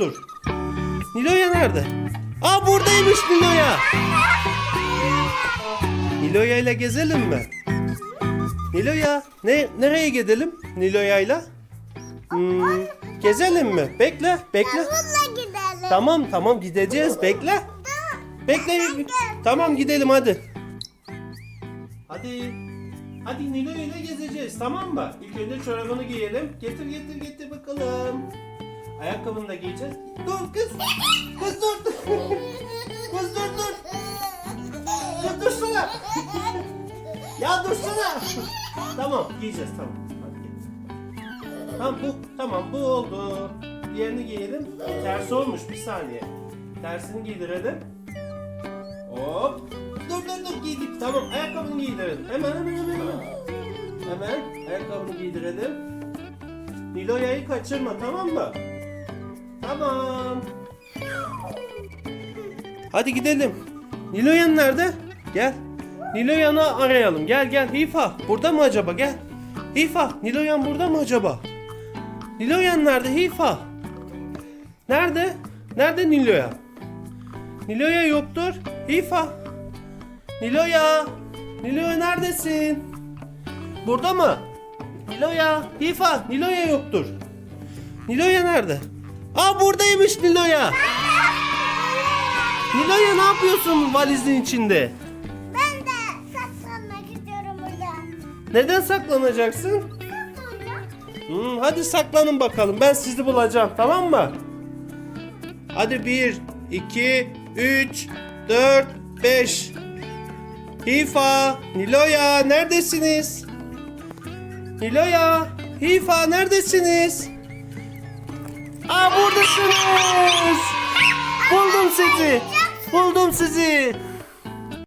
yoktur. Nilo'ya nerede? Aa buradaymış Nilo'ya. Nilo'ya ile gezelim mi? Nilo'ya ne nereye gidelim Nilo'ya'yla? Hmm, gezelim mi? Bekle, bekle. Tamam, tamam gideceğiz. Bekle. Bekle. Tamam gidelim hadi. Hadi. Hadi Nilo ile gezeceğiz tamam mı? İlk önce çorabını giyelim. Getir getir getir bakalım. Ayakkabını da giyeceğiz. Dur kız. Kız dur. Kız dur dur. Dur dursana. ya dursana. tamam giyeceğiz tamam. Hadi gel. Tamam bu tamam bu oldu. Diğerini giyelim. Tersi olmuş bir saniye. Tersini giydirelim. Hop. Dur dur dur giydik. Tamam ayakkabını giydirelim. Hemen hemen hemen hemen. Hemen ayakkabını giydirelim. Niloya'yı kaçırma tamam mı? Tamam. Hadi gidelim. Niloyan nerede? Gel. Niloyan'ı arayalım. Gel gel. Hifa burada mı acaba? Gel. Hifa Niloyan burada mı acaba? Niloyan nerede Hifa? Nerede? Nerede Niloya? Niloya yoktur. Hifa. Niloya. Niloya neredesin? Burada mı? Niloya. Hifa. Niloya yoktur. Niloya nerede? Aa buradaymış Niloya. Niloya ne yapıyorsun valizin içinde? Ben de saklanmak istiyorum buradan. Neden saklanacaksın? Hmm, hadi saklanın bakalım. Ben sizi bulacağım. Tamam mı? Hadi 1, 2, 3, 4, 5. Hifa, Niloya neredesiniz? Niloya, Hifa neredesiniz? Aa buradasınız. Buldum sizi. Buldum sizi.